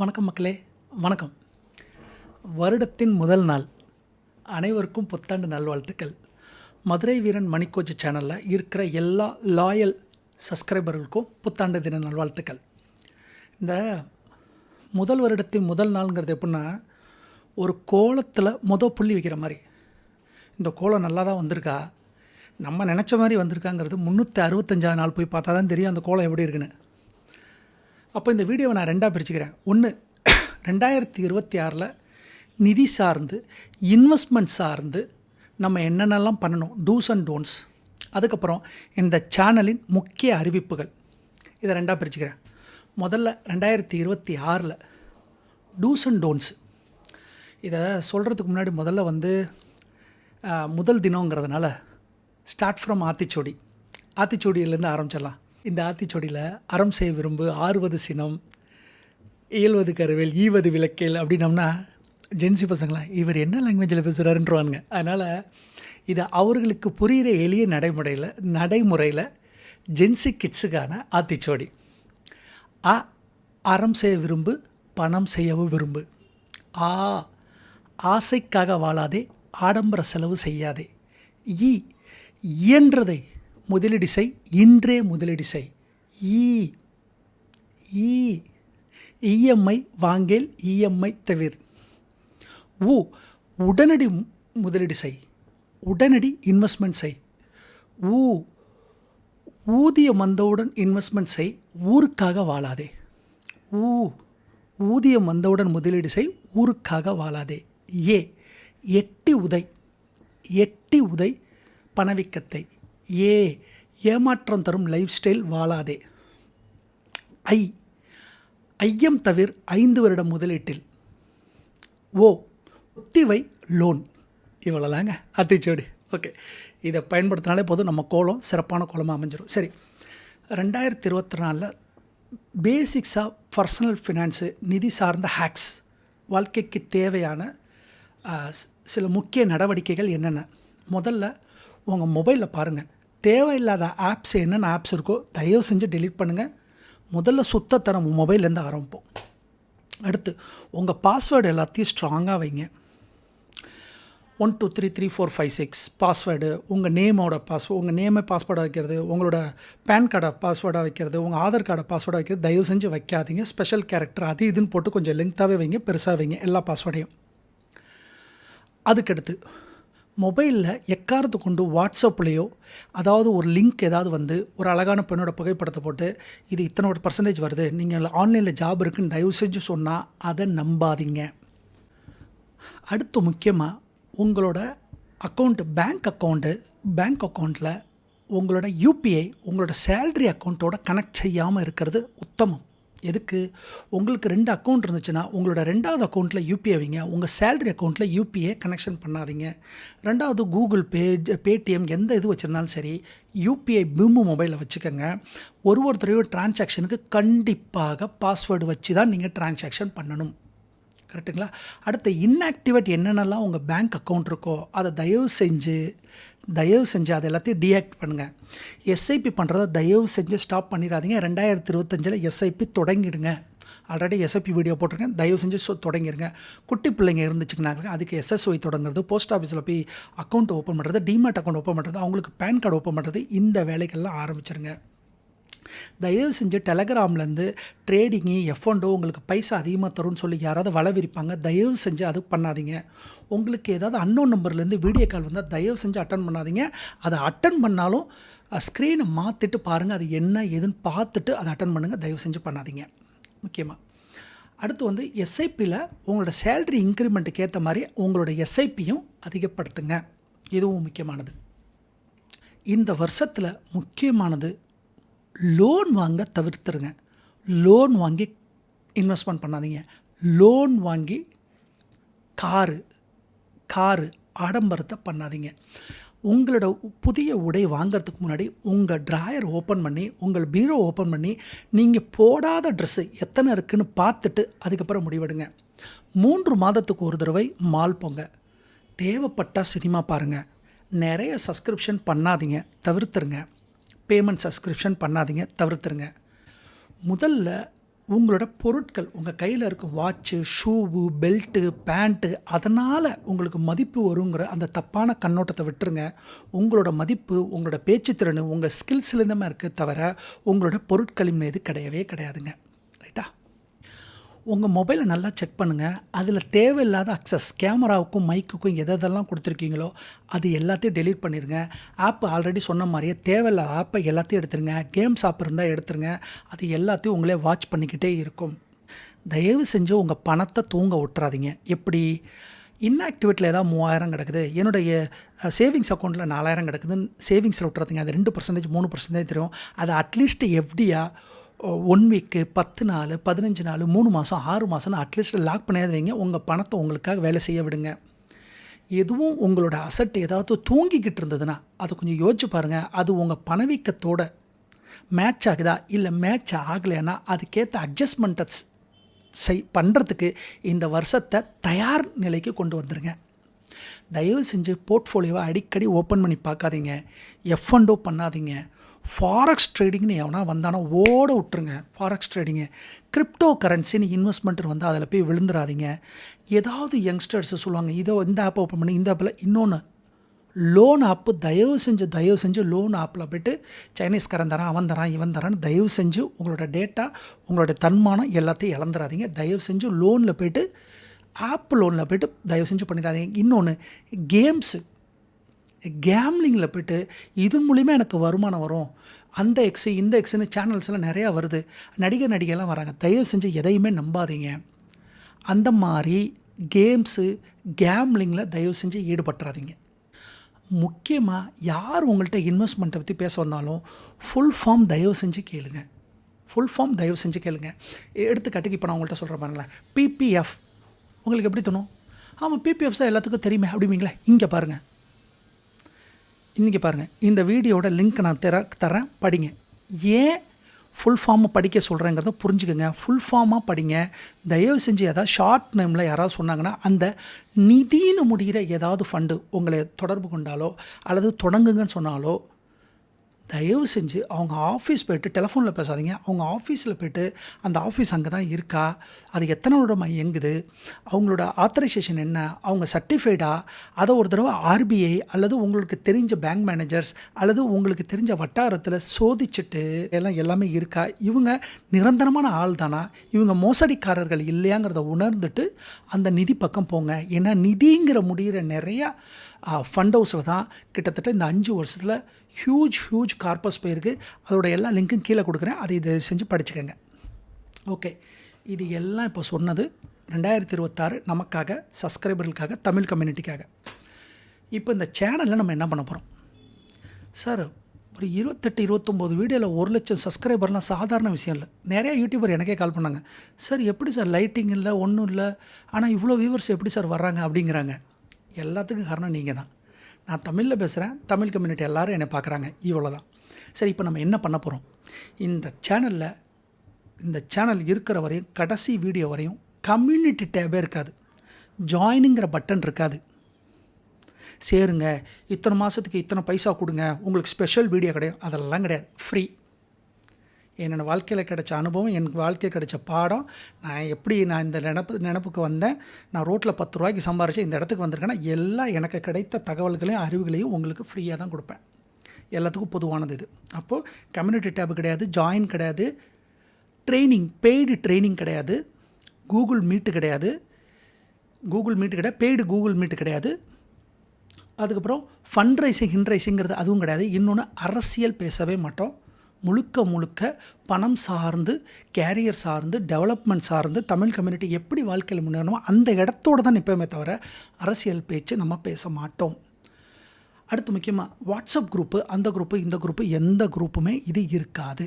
வணக்கம் மக்களே வணக்கம். வருடத்தின் முதல் நாள். அனைவருக்கும் புத்தாண்டு நல்வாழ்த்துக்கள். மதுரை வீரன் மணிக்கோச்சி சேனலில் இருக்கிற எல்லா லாயல் சப்ஸ்கிரைபர்களுக்கும் புத்தாண்டு தின நல்வாழ்த்துக்கள். இந்த முதல் வருடத்தின் முதல் நாளுங்கிறது எப்படின்னா ஒரு கோலத்தில் முத புள்ளி வைக்கிற மாதிரி. இந்த கோலம் நல்லா தான் வந்திருக்கா? நம்ம நினச்ச மாதிரி வந்திருக்காங்கிறது முந்நூற்றி அறுபத்தஞ்சாவது நாள் போய் பார்த்தா தான் தெரியும் அந்த கோலம் எப்படி இருக்குன்னு. அப்போ இந்த வீடியோவை நான் ரெண்டாக பிரிச்சுக்கிறேன். ஒன்று ரெண்டாயிரத்தி இருபத்தி ஆறில் நிதி சார்ந்து இன்வெஸ்ட்மெண்ட் சார்ந்து நம்ம என்னென்னலாம் பண்ணணும் டூஸ் அண்ட் டோன்ஸ் அதுக்கப்புறம் இந்த சேனலின் முக்கிய அறிவிப்புகள். இதை ரெண்டாக பிரிச்சுக்கிறேன். முதல்ல ரெண்டாயிரத்தி இருபத்தி ஆறில் டூஸ் அண்ட் டோன்ஸ் இதை சொல்கிறதுக்கு முன்னாடி முதல்ல வந்து முதல் தினங்கிறதுனால ஸ்டார்ட் ஃப்ரம் ஆத்திச்சோடி. ஆத்திச்சோடியிலேருந்து ஆரம்பிச்சிடலாம். இந்த ஆத்திச்சொடியில் அறம் செய்ய விரும்பு ஆறுவது சினம் இயல்வது கருவேல் ஈவது விளக்கேல் அப்படின்னோம்னா ஜென்சி பசங்களாம் இவர் என்ன லாங்குவேஜில் பேசுகிறாருன்றவானுங்க அதனால் இதை அவர்களுக்கு புரிகிற எளிய நடைமுறையில் நடைமுறையில் ஜென்சி கிட்ஸுக்கான ஆத்திச்சோடி. அ அறம் செய்ய விரும்பு பணம் செய்யவும் விரும்பு. ஆ ஆசைக்காக வாழாதே ஆடம்பர செலவு செய்யாதே. ஈ இயன்றதை முதலீடு செய் இன்றே முதலீடு செய் ஈ ஈ இஎம்ஐ வாங்கேல் இஎம்ஐ தவிர. உ உடனடி முதலீடு செய் உடனடி இன்வெஸ்ட்மெண்ட் செய். ஊ ஊதியம் வந்தவுடன் இன்வெஸ்ட்மெண்ட் செய் ஊருக்காக வாழாதே. ஊ ஊதியம் வந்தவுடன் முதலீடு செய் ஊருக்காக வாழாதே. ஏ எட்டி உதை எட்டி உதை பணவீக்கத்தை. ஏ ஏமாற்றம் தரும் லைஃப் ஸ்டைல் வாழாதே. ஐ ஐயம் தவிர ஐந்து வருடம் முதலீட்டில். ஓ ஒத்திவை லோன் இவ்வளோதாங்க அத்திச்சோடி. ஓகே இதை பயன்படுத்தினாலே போதும் நம்ம கோலம் சிறப்பான கோலமாக அமைஞ்சிடும் சரி ரெண்டாயிரத்தி இருபத்தி நாலில் பேசிக்ஸாக பர்சனல் ஃபினான்ஸு நிதி சார்ந்த ஹேக்ஸ் வாழ்க்கைக்கு தேவையான சில முக்கிய நடவடிக்கைகள் என்னென்ன? முதல்ல உங்கள் மொபைலில் பாருங்கள் தேவையில்லாத ஆப்ஸ் என்னென்ன ஆப்ஸ் இருக்கோ தயவு செஞ்சு டெலீட் பண்ணுங்கள் முதல்ல சுத்தத்தரம் மொபைல்லேருந்து ஆரம்பிப்போம். அடுத்து உங்கள் பாஸ்வேர்டு எல்லாத்தையும் ஸ்ட்ராங்காக வைங்க. One two three three four five six password உங்கள் நேமோட பாஸ்வேர்டு உங்கள் நேமை பாஸ்வேர்டாக வைக்கிறது உங்களோட பேன் கார்டை பாஸ்வேர்டாக வைக்கிறது உங்கள் ஆதார் கார்டை பாஸ்வேர்டாக வைக்கிறது தயவு செஞ்சு வைக்காதீங்க. ஸ்பெஷல் கேரக்டர் அது இதுன்னு போட்டு கொஞ்சம் லெங்க்த்தாகவே வைங்க பெருசாக வைங்க எல்லா பாஸ்வேர்டையும் அதுக்கடுத்து மொபைலில் எக்காரத்து கொண்டு வாட்ஸ்அப்லேயோ அதாவது ஒரு லிங்க் ஏதாவது வந்து ஒரு அழகான பெண்ணோட புகைப்படத்தை போட்டு இது இத்தனை ஒரு பர்சன்டேஜ் வருது நீங்கள் ஆன்லைனில் ஜாப் இருக்குன்னு தயவு செஞ்சு சொன்னால் அதை நம்பாதீங்க. அடுத்து முக்கியமாக உங்களோட அக்கௌண்ட்டு பேங்க் அக்கௌண்ட்டு பேங்க் அக்கௌண்ட்டில் உங்களோட யூபிஐ உங்களோட சேல்ரி அக்கௌண்ட்டோட கனெக்ட் செய்யாமல் இருக்கிறது உத்தமம். எதுக்கு? உங்களுக்கு ரெண்டு அக்கௌண்ட் இருந்துச்சுன்னா உங்களோட ரெண்டாவது அக்கௌண்ட்டில் யூபிஐ வைங்க. உங்கள் சேலரி அக்கௌண்ட்டில் யூபிஐ கனெக்ஷன் பண்ணாதீங்க. ரெண்டாவது கூகுள் பே பேடிஎம் எந்த இது வச்சுருந்தாலும் சரி யூபிஐ பிம்மு மொபைலில் வச்சுக்கோங்க. ஒரு ஒருத்தரையும் டிரான்சாக்ஷனுக்கு கண்டிப்பாக பாஸ்வேர்டு வச்சு தான் நீங்கள் டிரான்சாக்ஷன் பண்ணணும். கரெக்டுங்களா? அடுத்து இன்ஆக்டிவேட் என்னென்னலாம் உங்கள் பேங்க் அக்கௌண்ட் இருக்கோ அதை தயவு செஞ்சு தயவு செஞ்சு அதை எல்லாத்தையும் டீஆக்ட் பண்ணுங்கள் எஸ்ஐபி பண்ணுறத தயவு செஞ்சு ஸ்டாப் பண்ணிடாதீங்க. ரெண்டாயிரத்தி இருபத்தஞ்சில் எஸ்ஐபி தொடங்கிடுங்க. ஆல்ரெடி எஸ்ஐபி வீடியோ போட்டிருக்கேன். தயவு செஞ்சு சொ தொடங்கிடுங்க குட்டி பிள்ளைங்க இருந்துச்சுங்கனாங்க அதுக்கு எஸ்எஸ்ஒய் தொடங்குறது போஸ்ட் ஆஃபீஸில் போய் அக்கௌண்ட் ஓப்பன் பண்ணுறது டிமேட் அக்கௌண்ட் ஓப்பன் பண்ணுறது அவங்களுக்கு பேன் கார்டு ஓப்பன் பண்ணுறது இந்த வேலைகள்லாம் ஆரம்பிச்சிருங்க. தயவு செஞ்சு டெலகிராம்லேருந்து ட்ரேடிங்கு எஃப்ஒண்டோ உங்களுக்கு பைசா அதிகமாக தரும்னு சொல்லி யாராவது வலை விரிப்பாங்க தயவு செஞ்சு அது பண்ணாதீங்க. உங்களுக்கு ஏதாவது அன்னோன் நம்பர்லேருந்து வீடியோ கால் வந்தால் தயவு செஞ்சு அட்டன் பண்ணாதீங்க. அதை அட்டன் பண்ணாலும் ஸ்க்ரீனை மாற்றிட்டு பாருங்கள் அது என்ன ஏதுன்னு பார்த்துட்டு அதை அட்டன் பண்ணுங்கள் தயவு செஞ்சு பண்ணாதீங்க. முக்கியமாக அடுத்து வந்து எஸ்ஐபியில் உங்களோட சேல்ரி இன்க்ரிமெண்ட்டுக்கு ஏற்ற மாதிரி உங்களோட எஸ்ஐபியும் அதிகப்படுத்துங்க. இதுவும் முக்கியமானது. இந்த வருஷத்தில் முக்கியமானது லோன் வாங்க தவிர்த்துருங்க. லோன் வாங்கி இன்வெஸ்ட்மெண்ட் பண்ணாதீங்க. லோன் வாங்கி காரு காரு ஆடம்பரத்தை பண்ணாதீங்க. உங்களோட புதிய உடை வாங்குறதுக்கு முன்னாடி உங்கள் ட்ராயர் ஓப்பன் பண்ணி உங்கள் பீரோ ஓப்பன் பண்ணி நீங்கள் போடாத ட்ரெஸ்ஸு எத்தனை இருக்குன்னு பார்த்துட்டு அதுக்கப்புறம் முடிவெடுங்க. மூன்று மாதத்துக்கு ஒரு தடவை மால் போங்க. தேவைப்பட்டால் சினிமா பாருங்கள் நிறைய சப்ஸ்கிரிப்ஷன் பண்ணாதீங்க. தவிர்த்துருங்க. பேமெண்ட் சப்ஸ்கிரிப்ஷன் பண்ணாதீங்க தவிர்த்துருங்க. முதல்ல உங்களோட பொருட்கள் உங்கள் கையில் இருக்கும் வாட்ச்சு ஷூவு பெல்ட்டு பேண்ட்டு அதனால் உங்களுக்கு மதிப்பு வருங்கிற அந்த தப்பான கண்ணோட்டத்தை விட்டுருங்க. உங்களோட மதிப்பு உங்களோட பேச்சுத்திறன் உங்கள் ஸ்கில்ஸ்லேருந்து தான் இருக்குது தவிர உங்களோட பொருட்களின் மீது கிடையவே கிடையாதுங்க. உங்கள் மொபைலை நல்லா செக் பண்ணுங்கள் அதில் தேவையில்லாத அக்சஸ் கேமராவுக்கும் மைக்குக்கும் எது எதெல்லாம் கொடுத்துருக்கீங்களோ அது எல்லாத்தையும் டெலீட் பண்ணிடுங்க ஆப் ஆல்ரெடி சொன்ன மாதிரியே தேவையில்லாத ஆப்பை எல்லாத்தையும் எடுத்துருங்க. கேம்ஸ் ஆப் இருந்தால் எடுத்துருங்க. அது எல்லாத்தையும் உங்களே வாட்ச் பண்ணிக்கிட்டே இருக்கும். தயவு செஞ்சு உங்கள் பணத்தை தூங்க விட்டுறாதீங்க. எப்படி? இன்ஆக்டிவேட்டில் ஏதாவது மூவாயிரம் கிடக்குது. என்னுடைய சேவிங்ஸ் அக்கௌண்ட்டில் நாலாயிரம் கிடக்குதுன்னு சேவிங்ஸில் விட்டுறதுங்க. அது ரெண்டு பர்சன்டேஜ் மூணு பர்சன்டேஜ் தெரியும். அது அட்லீஸ்ட் எஃப்டியாக ஒன் வீக்கு பத்து நாள் பதினஞ்சு நாள் மூணு மாதம் ஆறு மாதம்னு அட்லீஸ்ட் லாக் பண்ணியாவது வைங்க உங்கள் பணத்தை உங்களுக்காக வேலை செய்ய விடுங்க. எதுவும் உங்களோட அசட் ஏதாவது தூங்கிக்கிட்டு இருந்ததுன்னா அதை கொஞ்சம் யோசிச்சு பாருங்கள் அது உங்கள் பணவீக்கத்தோட மேட்ச் ஆகுதா? இல்லை மேட்ச் ஆகலைன்னா அதுக்கேற்ற அட்ஜஸ்ட்மெண்ட்டை செய் பண்ணுறதுக்கு இந்த வருஷத்தை தயார் நிலைக்கு கொண்டு வந்துடுங்க தயவு செஞ்சு போர்ட்ஃபோலியோவை அடிக்கடி ஓப்பன் பண்ணி பார்க்காதீங்க. எஃப் அண்டோ பண்ணாதீங்க. ஃபாரக்ஸ் ட்ரேடிங்னு எவனா வந்தானா ஓட விட்டுருங்க. ஃபாரக்ஸ் ட்ரேடிங்கு கிரிப்டோ கரன்சின்னு இன்வெஸ்ட்மெண்ட் வந்து அதில் போய் விழுந்துடாதீங்க ஏதாவது யங்ஸ்டர்ஸ் சொல்லுவாங்க இதோ இந்த ஆப்பை ஓப்பன் பண்ணி இந்த ஆப்பில் இன்னொன்று லோன் ஆப்பு தயவு செஞ்சு தயவு செஞ்சு லோன் ஆப்பில் போய்ட்டு சைனீஸ்காரன் தரான் அவன் தரான் இவன் தரான்னு தயவு செஞ்சு உங்களோட டேட்டா உங்களோட தன்மானம் எல்லாத்தையும் இழந்துடாதீங்க தயவு செஞ்சு லோனில் போய்ட்டு ஆப் லோனில் போய்ட்டு தயவு செஞ்சு பண்ணிடாதீங்க. இன்னொன்று கேம்ஸு கேம்லிங்கில் போய்ட்டு இதன் மூலிமா எனக்கு வருமானம் வரும். அந்த எக்ஸு இந்த எக்ஸுன்னு சேனல்ஸ் எல்லாம் நிறையா வருது. நடிகர் நடிகைலாம் வராங்க. தயவு செஞ்சு எதையுமே நம்பாதீங்க. அந்த மாதிரி கேம்ஸு கேம்லிங்கில் தயவு செஞ்சு ஈடுபட்டுறாதீங்க. முக்கியமாக யார் உங்கள்கிட்ட இன்வெஸ்ட்மெண்ட்டை பற்றி பேச வந்தாலும் ஃபுல் ஃபார்ம் தயவு செஞ்சு கேளுங்க. ஃபுல் ஃபார்ம் தயவு செஞ்சு கேளுங்க. எடுத்துக்காட்டுக்கு இப்போ நான் உங்கள்கிட்ட சொல்கிறேன் பாருங்களேன். பிபிஎஃப் உங்களுக்கு எப்படி தோணும்? ஆமாம் பிபிஎஃப் தான் எல்லாத்துக்கும் தெரியுமே. அப்படிங்களா இங்கே பாருங்கள் இன்றைக்கி பாருங்கள் இந்த வீடியோட லிங்க் நான் தர தரேன் படிங்க. ஏன் ஃபுல் ஃபார்மை படிக்க சொல்கிறேங்கிறத புரிஞ்சுக்கோங்க. ஃபுல் ஃபார்மாக படிங்க. தயவு செஞ்சு ஏதாவது ஷார்ட் நேமில் யாராவது சொன்னாங்கன்னா அந்த நிதின்னு முடிகிற ஏதாவது ஃபண்டு உங்களை தொடர்பு கொண்டாலோ அல்லது தொடங்குங்கன்னு சொன்னாலோ தயவு செஞ்சு அவங்க ஆஃபீஸ் போய்ட்டு டெலஃபோனில் பேசாதீங்க. அவங்க ஆஃபீஸில் போய்ட்டு அந்த ஆஃபீஸ் அங்கே தான் இருக்கா? அது எத்தனை வருடமாக இயங்குது? அவங்களோட ஆத்தரைசேஷன் என்ன? அவங்க சர்டிஃபைடா அதை ஒரு தடவை ஆர்பிஐ அல்லது உங்களுக்கு தெரிஞ்ச பேங்க் மேனேஜர்ஸ் அல்லது உங்களுக்கு தெரிஞ்ச வட்டாரத்தில் சோதிச்சுட்டு எல்லாம் எல்லாமே இருக்கா? இவங்க நிரந்தரமான ஆள் தானா? இவங்க மோசடிக்காரர்கள் இல்லையாங்கிறத உணர்ந்துட்டு அந்த நிதி பக்கம் போங்க. ஏன்னா நிதிங்கிற முடிகிற நிறையா ஃபண்ட் ஹவுஸில் தான் கிட்டத்தட்ட இந்த அஞ்சு வருஷத்தில் ஹியூஜ் ஹியூஜ் கார்பஸ் போயிருக்கு. அதோட எல்லா லிங்க்கும் கீழே கொடுக்குறேன். அதை இதை செஞ்சு படிச்சுக்கோங்க. ஓகே இது எல்லாம் இப்போ சொன்னது ரெண்டாயிரத்தி இருபத்தாறு நமக்காக சப்ஸ்கிரைபர்களுக்காக தமிழ் கம்யூனிட்டிக்காக இப்போ இந்த சேனலில் நம்ம என்ன பண்ண போகிறோம் சார் ஒரு இருபத்தெட்டு இருபத்தொம்போது வீடியோவில் ஒரு லட்சம் சப்ஸ்கிரைபர்லாம் சாதாரண விஷயம் இல்லை. நிறையா யூடியூபர் எனக்கே கால் பண்ணாங்க. சார் எப்படி சார் லைட்டிங் இல்லை ஒன்றும் இல்லை ஆனால் இவ்வளோ வியூவர்ஸ் எப்படி சார் வர்றாங்க அப்படிங்கிறாங்க. எல்லாத்துக்கும் காரணம் நீங்கள் தான். நான் தமிழில் பேசுகிறேன் தமிழ் கம்யூனிட்டி எல்லோரும் என்னை பார்க்குறாங்க. இவ்வளோ தான் சரி இப்போ நம்ம என்ன பண்ண போகிறோம் இந்த சேனலில் இந்த சேனல் இருக்கிற வரையும் கடைசி வீடியோ வரையும் கம்யூனிட்டி டேபே இருக்காது. ஜாயினுங்கிற பட்டன் இருக்காது. சேருங்க இத்தனை மாதத்துக்கு இத்தனை பைசா கொடுங்க. உங்களுக்கு ஸ்பெஷல் வீடியோ கிடையாது. அதெல்லாம் கிடையாது. ஃப்ரீ என்னோடய வாழ்க்கையில் கிடைச்ச அனுபவம் எனக்கு வாழ்க்கையில் கிடைச்ச பாடம் நான் எப்படி நான் இந்த நினப்பு நினப்புக்கு வந்தேன் நான் ரோட்டில் பத்து ரூபாய்க்கு சம்பாரித்து இந்த இடத்துக்கு வந்திருக்கேன்னா எல்லா எனக்கு கிடைத்த தகவல்களையும் அறிவுகளையும் உங்களுக்கு ஃப்ரீயாக தான் கொடுப்பேன். எல்லாத்துக்கும் பொதுவானது இது. அப்போது கம்யூனிட்டி டேப் கிடையாது ஜாயின் கிடையாது ட்ரைனிங் பெய்டு ட்ரைனிங் கிடையாது கூகுள் மீட்டு கிடையாது கூகுள் மீட்டு கிடையாது பெய்டு கூகுள் மீட்டு கிடையாது. அதுக்கப்புறம் ஃபண்ட் ரைசிங் ஹிண்ட் ரைசிங்கிறது அதுவும் கிடையாது. இன்னொன்று அரசியல் பேசவே மாட்டோம். முழுக்க முழுக்க பணம் சார்ந்து கேரியர் சார்ந்து டெவலப்மெண்ட் சார்ந்து தமிழ் கம்யூனிட்டி எப்படி வாழ்க்கையில் முன்னேறணுமோ அந்த இடத்தோடு தான் நிற்போமே தவிர அரசியல் பேச்சு நம்ம பேச மாட்டோம். அடுத்து முக்கியமாக வாட்ஸ்அப் குரூப்பு அந்த குரூப்பு இந்த குரூப்பு எந்த குரூப்புமே இது இருக்காது.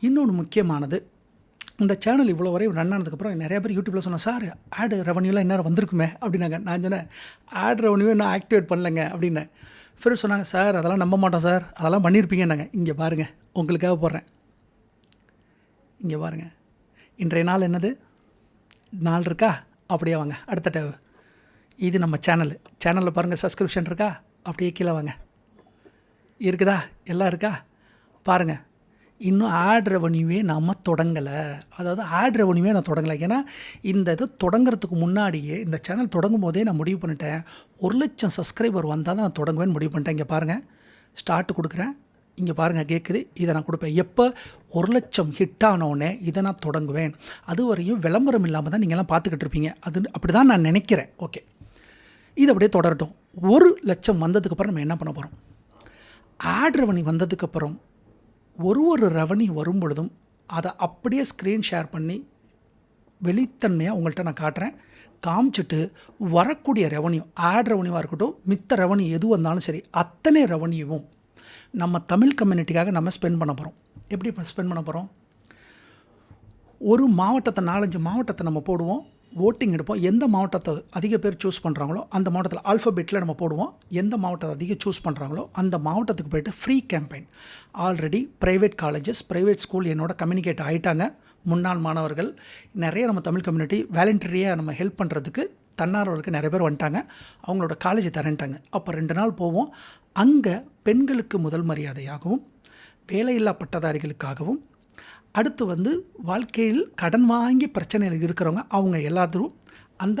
இன்னொன்று முக்கியமானது இந்த சேனல் இவ்வளோ வரை ரன் ஆனதுக்கப்புறம் நிறைய பேர் யூடியூப்பில் சொன்னேன் சார் ஆடு ரெவன்யூலாம் என்ன வந்திருக்குமே? அப்படின்னாங்க. நான் சொன்னேன் ஆட் ரெவன்யூ இன்னும் ஆக்டிவேட் பண்ணலைங்க அப்படின்னேன். ஃப்ரெண்ட் சொன்னாங்க சார் அதெல்லாம் நம்ப மாட்டோம் சார். அதெல்லாம் பண்ணியிருப்பீங்கன்னாங்க இங்கே பாருங்கள் உங்களுக்காக போடுறேன். இங்கே பாருங்கள் இன்றைய நாள் என்னது? நாள் இருக்கா? அப்படியே வாங்க. அடுத்த டேவு இது நம்ம சேனல் சேனலில் பாருங்கள் சப்ஸ்கிரிப்ஷன் இருக்கா? அப்படியே கீழே வாங்க. இருக்குதா? எல்லாம் இருக்கா? பாருங்கள் இன்னும் ஆட் ரெவன்யூவே நம்ம தொடங்கலை. அதாவது ஆட் ரெவன்யூவே நான் தொடங்கலை. ஏன்னா இந்த இது தொடங்குறதுக்கு முன்னாடியே இந்த சேனல் தொடங்கும் போதே நான் முடிவு பண்ணிட்டேன். ஒரு லட்சம் சப்ஸ்கிரைபர் வந்தால் தான் நான் தொடங்குவேன்னு முடிவு பண்ணிட்டேன். இங்கே பாருங்கள் ஸ்டார்ட் கொடுக்குறேன். இங்கே பாருங்கள் கேட்குது இதை நான் கொடுப்பேன். எப்போ? ஒரு லட்சம் ஹிட் ஆனோடனே இதை நான் தொடங்குவேன். அது வரையும் விளம்பரம் இல்லாமல் தான் நீங்கள்லாம் பார்த்துக்கிட்டு இருப்பீங்க. அது அப்படி தான் நான் நினைக்கிறேன். ஓகே இது அப்படியே தொடரட்டும். ஒரு லட்சம் வந்ததுக்கப்புறம் நம்ம என்ன பண்ண போகிறோம் ஆட் ரெவன்யூ வந்ததுக்கப்புறம் ஒரு ஒரு ரெவன்யூ வரும் பொழுதும் அதை அப்படியே ஸ்க்ரீன் ஷேர் பண்ணி வெளித்தன்மையாக உங்கள்கிட்ட நான் காட்டுறேன். காமிச்சிட்டு வரக்கூடிய ரெவன்யூ ஆட் ரெவன்யூவாக இருக்கட்டும் மித்த ரெவன்யூ எது வந்தாலும் சரி அத்தனை ரெவன்யூவும் நம்ம தமிழ் கம்யூனிட்டிக்காக நம்ம ஸ்பெண்ட் பண்ண போகிறோம் எப்படி ஸ்பெண்ட் பண்ண போகிறோம் ஒரு மாவட்டத்தை நாலஞ்சு மாவட்டத்தை நம்ம போடுவோம். ஓட்டிங் எடுப்போம். எந்த மாவட்டத்தை அதிக பேர் சூஸ் பண்ணுறாங்களோ அந்த மாவட்டத்தில் ஆல்ஃபபெட்டில் நம்ம போடுவோம். எந்த மாவட்டத்தை அதிகம் சூஸ் பண்ணுறாங்களோ அந்த மாவட்டத்துக்கு போயிட்டு free campaign already private colleges private school என்னோட கம்யூனிகேட் ஆகிட்டாங்க முன்னாள் மாணவர்கள் நிறைய நம்ம தமிழ் கம்யூனிட்டி வேலண்டரியாக நம்ம ஹெல்ப் பண்ணுறதுக்கு தன்னார்வலுக்கு நிறைய பேர் வந்துட்டாங்க. அவங்களோட காலேஜை தரேன்ட்டாங்க அப்போ ரெண்டு நாள் போவோம். அங்கே பெண்களுக்கு முதல் மரியாதையாகவும் வேலையில்லா பட்டதாரிகளுக்காகவும் அடுத்து வந்து வாழ்க்கையில் கடன் வாங்கி பிரச்சனையில் இருக்கிறவங்க அவங்க எல்லாத்துக்கும் அந்த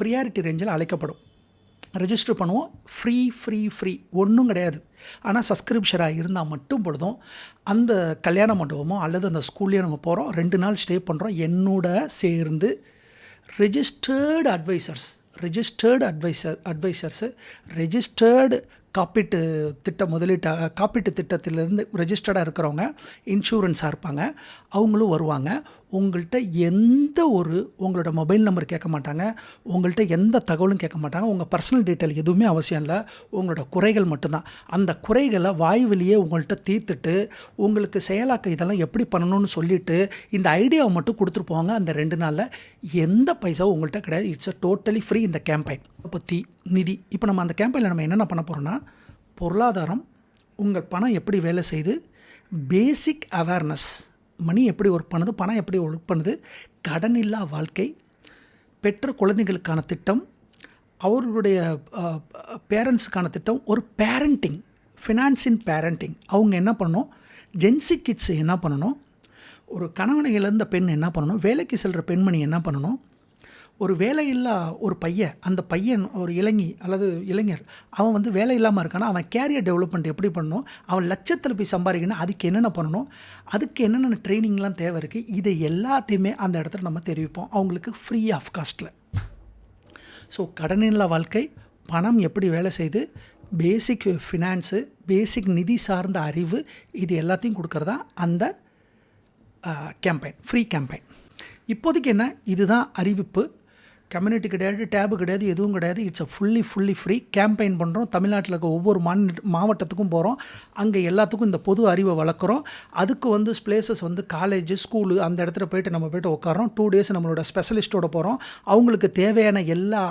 ப்ரியாரிட்டி ரேஞ்சில் அழைக்கப்படும். ரெஜிஸ்டர் பண்ணுவோம். ஃப்ரீ ஃப்ரீ ஃப்ரீ ஒன்றும் கிடையாது. ஆனால் சப்ஸ்கிரிப்ஷராக இருந்தால் மட்டும் பொழுதும் அந்த கல்யாண மண்டபமோ அல்லது அந்த ஸ்கூல்லையோ நம்ம போகிறோம் ரெண்டு நாள் ஸ்டே பண்ணுறோம் என்னோட சேர்ந்து registered advisors registered advisor advisors registered காப்பீட்டு திட்ட முதலீட்டாக காப்பீட்டு திட்டத்திலேருந்து ரெஜிஸ்டர்டாக இருக்கிறவங்க இன்சூரன்ஸாக இருப்பாங்க. அவங்களும் வருவாங்க. உங்கள்கிட்ட எந்த ஒரு உங்களோட மொபைல் நம்பர் கேட்க மாட்டாங்க. உங்கள்கிட்ட எந்த தகவலும் கேட்க மாட்டாங்க. உங்கள் பர்சனல் டீட்டெயில் எதுவுமே அவசியம் இல்லை. உங்களோட குறைகள் மட்டும்தான். அந்த குறைகளை வாய் வழியே உங்கள்கிட்ட தீர்த்துட்டு உங்களுக்கு செயலாக்க இதெல்லாம் எப்படி பண்ணணும்னு சொல்லிவிட்டு இந்த ஐடியாவை மட்டும் கொடுத்துட்டு போவாங்க அந்த ரெண்டு நாளில் எந்த பைசாவும் உங்கள்கிட்ட கிடையாது. இட்ஸ் அ டோட்டலி ஃப்ரீ இந்த கேம்பெயின் பற்றி நிதி இப்போ நம்ம அந்த கேம்பெயினில் நம்ம என்னென்ன பண்ண போகிறோன்னா பொருளாதாரம் உங்கள் பணம் எப்படி வேலை செய்து பேசிக் அவேர்னஸ் மணி எப்படி ஒர்க் பண்ணுது பணம் எப்படி ஒர்க் பண்ணுது கடனில்லா வாழ்க்கை பெற்ற குழந்தைகளுக்கான திட்டம் அவர்களுடைய பேரண்ட்ஸுக்கான திட்டம் ஒரு பேரண்டிங் ஃபினான்ஸ் இன் பேரண்டிங் அவங்க என்ன பண்ணணும் ஜென்சி கிட்ஸ் என்ன பண்ணணும் ஒரு கணவனை இழந்த பெண் என்ன பண்ணணும் வேலைக்கு செல்கிற பெண்மணி என்ன பண்ணணும் ஒரு வேலையில்லா ஒரு பையன் அந்த பையன் ஒரு இளைஞி அல்லது இளைஞர் அவன் வந்து வேலை இல்லாமல் இருக்கானா? அவன் கேரியர் டெவலப்மெண்ட் எப்படி பண்ணணும்? அவன் லட்சத்தில் போய் சம்பாதிக்கணும் அதுக்கு என்னென்ன பண்ணணும்? அதுக்கு என்னென்ன ட்ரைனிங்லாம் தேவை இருக்குது இதை எல்லாத்தையுமே அந்த இடத்துல நம்ம தெரிவிப்போம். அவங்களுக்கு ஃப்ரீ ஆஃப் காஸ்ட்டில் ஸோ கடனில்லா வாழ்க்கை பணம் எப்படி வேலை செய்து பேசிக் ஃபினான்ஸு பேசிக் நிதி சார்ந்த அறிவு இது எல்லாத்தையும் கொடுக்குறதா அந்த கேம்பெயின் ஃப்ரீ கேம்பெயின் இப்போதைக்கு என்ன? இதுதான் அறிவிப்பு. கம்யூனிட்டி கிடையாது டேபு கிடையாது எதுவும் கிடையாது. It's a fully fully free campaign பண்ணுறோம் தமிழ்நாட்டில் இருக்க ஒவ்வொரு மாவட்டத்துக்கும் போகிறோம் அங்கே எல்லாத்துக்கும் இந்த பொது அறிவை வளர்க்குறோம். அதுக்கு வந்து பிளேசஸ் வந்து காலேஜ் ஸ்கூலு அந்த இடத்துல போயிட்டு நம்ம போய்ட்டு உட்காரோம் டூ டேஸ் நம்மளோட ஸ்பெஷலிஸ்ட்டோட போகிறோம் அவங்களுக்கு தேவையான எல்லா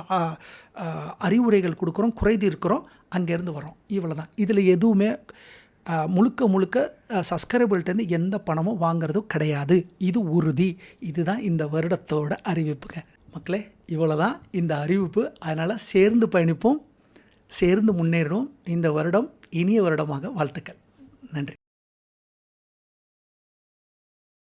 அறிவுரைகள் கொடுக்குறோம். குறைதி இருக்கிறோம் அங்கேருந்து வரோம் இவ்வளோ தான் இதில் எதுவுமே முழுக்க முழுக்க சப்ஸ்கிரைபர்கிட்டேருந்து எந்த பணமும் வாங்குறதும் கிடையாது. இது உறுதி. இதுதான் இந்த வருடத்தோட அறிவிப்புங்க. மக்களே இவ்வளோ தான் இந்த அறிவிப்பு. அதனால் சேர்ந்து பயணிப்போம் சேர்ந்து முன்னேறணும். இந்த வருடம் இனிய வருடமாக வாழ்த்துக்கள்.